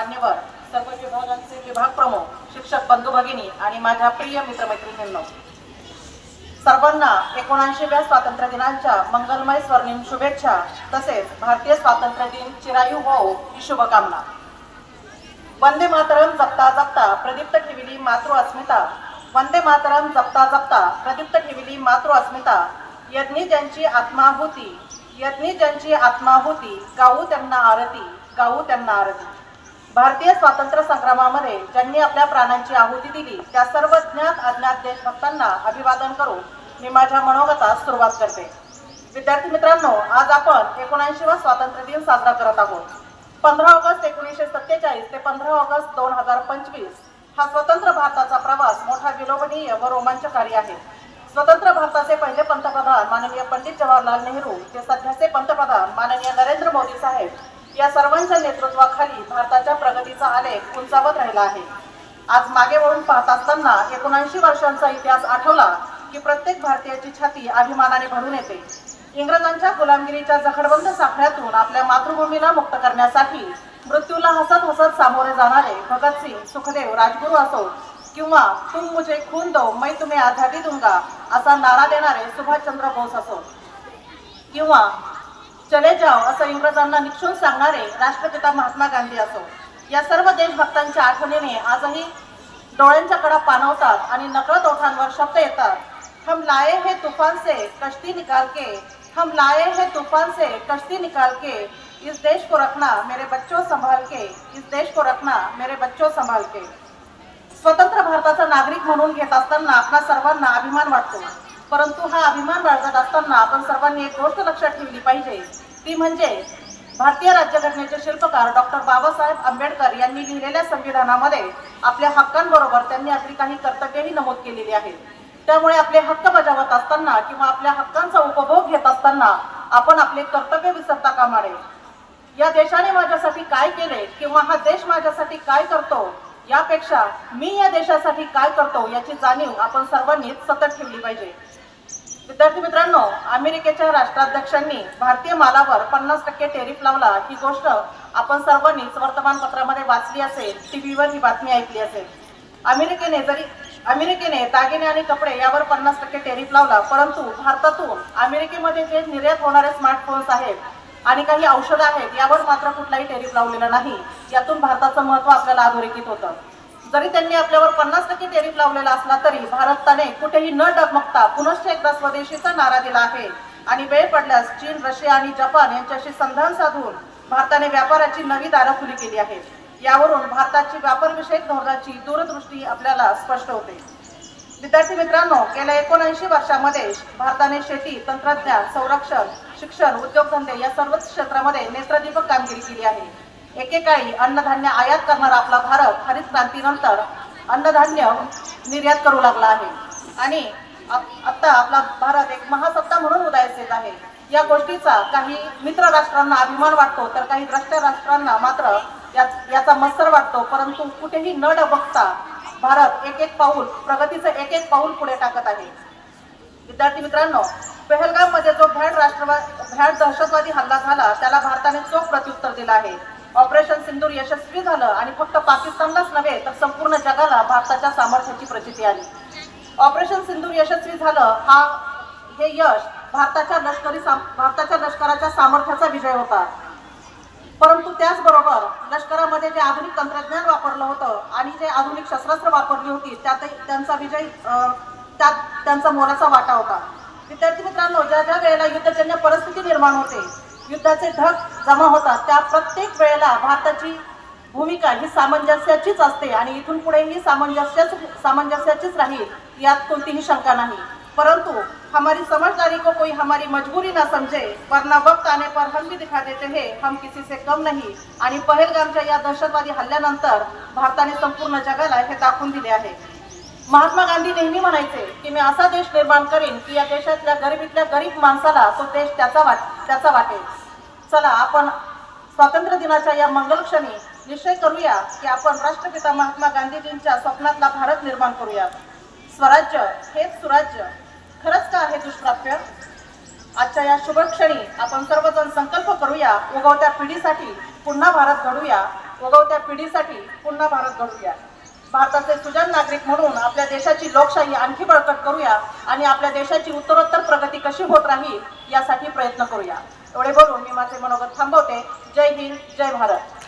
मान्यवर सर्व विभागांचे विभाग प्रमुख शिक्षक बंधू भगिनी आणि माझ्या प्रिय मित्रमैत्रिणींनो. सर्वांना एकोणऐंशीव्या स्वातंत्र्य दिनाच्या मंगलमय स्वर्णिम शुभेच्छा तसेच भारतीय स्वातंत्र्य दिन चिरायू हो ही शुभकामना. वंदे मातरम जपता जपता प्रदीप्त ठेविली मातृ अस्मिता. वंदे मातरम जपता जपता प्रदीप्त ठेविली मातृ अस्मिता. यज्ञी ज्यांची आत्मा होती यज्ञी ज्यांची आत्मा होती गाऊ त्यांना आरती गाऊ त्यांना आरती. भारतीय स्वातंत्र्य संग्रामामध्ये ज्यांनी आपल्या प्राणांची आहुती दिली त्या सर्व ज्ञात अज्ञात देशभक्तांना अभिवादन करून मी माझ्या मनोगतास सुरुवात करते. विद्यार्थी मित्रांनो आज आपण एकोणऐंशीवा स्वातंत्र्य दिन साजरा करत आहोत. पंधरा ऑगस्ट एकोणीसशे सत्तेचाळीस ते पंधरा ऑगस्ट दोन हजार पंचवीस हा स्वतंत्र भारताचा प्रवास मोठा विलोभनीय व रोमांचकारी आहे. स्वतंत्र भारताचे पहिले पंतप्रधान माननीय पंडित जवाहरलाल नेहरू ते सध्याचे पंतप्रधान माननीय नरेंद्र मोदी साहेब या सर्वांच्या नेतृत्वाखाली भारताच्या प्रगतीचा आलेख उंचावत राहिला आहे. आज मागे वळून पाहत असताना एकोणऐंशी वर्षांचा इतिहास आठवला की प्रत्येक भारतीयाची छाती अभिमानाने भरून येते. इंग्रजांच्या गुलामगिरीच्या जखडबंद साखळ्यातून आपल्या मातृभूमीला मुक्त करण्यासाठी मृत्यूला हसत हसत सामोरे जाणारे भगतसिंग सुखदेव राजगुरू असो किंवा तुम मुझे खून दो मै तुम्ही आझादी दुंगा असा नारा देणारे सुभाषचंद्र बोस असो. किंवा चले जाओ असं इंग्रजांना निक्षून सांगणारे राष्ट्रपिता महात्मा गांधी असो. या सर्व देशभक्तांच्या आठवणीने आजही डोळ्यांच्या कडा पाणवतात आणि नकळत ओठांवर शब्द येतात. हम लाए हे तूफान से कश्ती निकाल के. हम लाए हे तूफान से कश्ती निकाल के. इस देश को रखना मेरे बच्चों संभाल के. इस देश को रखना मेरे बच्चों संभाल के. स्वतंत्र भारताचा नागरिक म्हणून घेत असताना आपला सर्वांना अभिमान वाटतो. परंतु हा अभिमान बाळगत असताना आपण सर्वांनी एक गोष्ट लक्षात ठेवली पाहिजे. ती म्हणजे भारतीय राज्यघटनेचे शिल्पकार डॉक्टर बाबासाहेब आंबेडकर यांनी लिहिलेल्या संविधानामध्ये आपल्या हक्कांबरोबर त्यांनी आपली काही कर्तव्यही नमूद केलेली आहेत. त्यामुळे आपले हक्क बजावत असताना किंवा आपल्या हक्कांचा उपभोग घेत असताना आपण आपले कर्तव्य विसरता कामा नये या देशाने माझ्यासाठी काय केले किंवा हा देश माझ्यासाठी काय करतो? यापेक्षा मी या देशासाठी काय करतो याची जाणीव आपण सर्वांनीच सतत ठेवली पाहिजे. विद्यार्थी मित्रांनो अमेरिकेच्या राष्ट्राध्यक्षांनी भारतीय मालावर पन्नास टक्के टेरिफ लावला. ही गोष्ट आपण सर्वांनीच वर्तमानपत्रामध्ये वाचली असेल टीव्हीवर ही बातमी ऐकली असेल. अमेरिकेने जरी अमेरिकेने दागिने आणि कपडे यावर पन्नास टक्के टेरिफ लावला परंतु भारतातून अमेरिकेमध्ये जे निर्यात होणारे स्मार्टफोन्स आहेत आणि काही औषधं आहेत यावर मात्र कुठलाही टेरिफ लावलेला नाही. यातून भारताचं महत्त्व आपल्याला अधोरेखित होतं. जरी त्यांनी आपल्यावर पन्नास टक्के टेरिफ लावलेला असला तरी भारताने कुठेही न डगमगता पुनश्च एकदा स्वदेशीचा नारा दिला आहे. आणि वेळ पडल्यास चीन रशिया आणि जपान यांच्याशी संधान साधून भारताने व्यापाराची नवी दारं खुली केली आहेत. यावरून भारताची व्यापारविषयक धोरणाची दूरदृष्टी आपल्याला स्पष्ट होते. विद्यार्थी मित्रांनो गेल्या एकोणऐंशी वर्षामध्ये भारताने शेती तंत्रज्ञान संरक्षण शिक्षण उद्योगधंदे या सर्वच क्षेत्रामध्ये नेत्रदीपक कामगिरी केली आहे. एकेकाळी अन्नधान्य आयात करणारा आपला भारत हरित क्रांतीनंतर अन्नधान्य निर्यात करू लागला आहे. आणि आता आपला भारत एक महासत्ता म्हणून उदयास येत आहे. या गोष्टीचा काही मित्र राष्ट्रांना अभिमान वाटतो तर काही द्रष्ट राष्ट्रांना मात्र या याचा मत्सर वाटतो. परंतु कुठेही न डबकता भारत एक एक पाऊल प्रगतीचं एक एक पाऊल पुढे टाकत आहे. विद्यार्थी मित्रांनो पहलगाममध्ये जो भ्याड राष्ट्रवाद भ्याड दहशतवादी हल्ला झाला त्याला भारताने चोख प्रत्युत्तर दिलं आहे. ऑपरेशन सिंदूर यशस्वी झालं आणि फक्त पाकिस्तानलाच नव्हे तर संपूर्ण जगाला भारताच्या सामर्थ्याची प्रचिती आली. ऑपरेशन सिंदूर यशस्वी झालं हा हे यश भारताच्या लष्करी भारताच्या लष्कराच्या सामर्थ्याचा विजय होता. परंतु त्याचबरोबर लष्करामध्ये जे आधुनिक तंत्रज्ञान वापरलं होतं आणि जे आधुनिक शस्त्रास्त्र वापरली होती त्यात त्यांचा विजय अं, त्यात त्यांचा मोलाचा वाटा होता. विद्यार्थी मित्रांनो ज्या ज्या वेळेला युद्धजन्य परिस्थिती निर्माण होते युद्धाचे ढग जमा होतात. त्या प्रत्येक वेळेला भारताची भूमिका ही सामंजस्याचीच असते आणि इथून पुढे ही सामंजस्यच सामंजस्याचीच राहील यात कोणतीही शंका नाही. परंतु हमारी समझदारी को कोई हमारी मजबूरी न समझे वरना वक्त आने पर हम भी दिखा देते हैं हम किसी से कम नहीं. आणि पहलगामच्या या दहशतवादी हल्ल्यानंतर भारताने संपूर्ण जगाला हे दाखवून दिले आहे. महात्मा गांधी नेहमी म्हणायचे की मी असा देश निर्माण करीन की या देशातल्या गरिबीतल्या गरीब माणसाला तो देश त्याचा वाट त्याचा वाटेल. चला आपण स्वातंत्र्य दिनाच्या या मंगलक्षणी निश्चय करूया की आपण राष्ट्रपिता महात्मा गांधीजींच्या स्वप्नातला भारत निर्माण करूया. स्वराज्य हेच सुराज्य. खरंच का आहे दुष्प्राप्य? आजच्या या शुभक्षणी आपण सर्वजण संकल्प करूया उगवत्या पिढीसाठी पुन्हा भारत घडूया. उगवत्या पिढीसाठी पुन्हा भारत घडूया. भारताचे सुजन नागरिक म्हणून आपल्या देशाची लोकशाही आणखी बळकट करूया आणि आपल्या देशाची उत्तरोत्तर प्रगती कशी होत राहील यासाठी प्रयत्न करूया. एवढे बोलून मी माझे मनोगत थांबवते. जय हिंद जय भारत.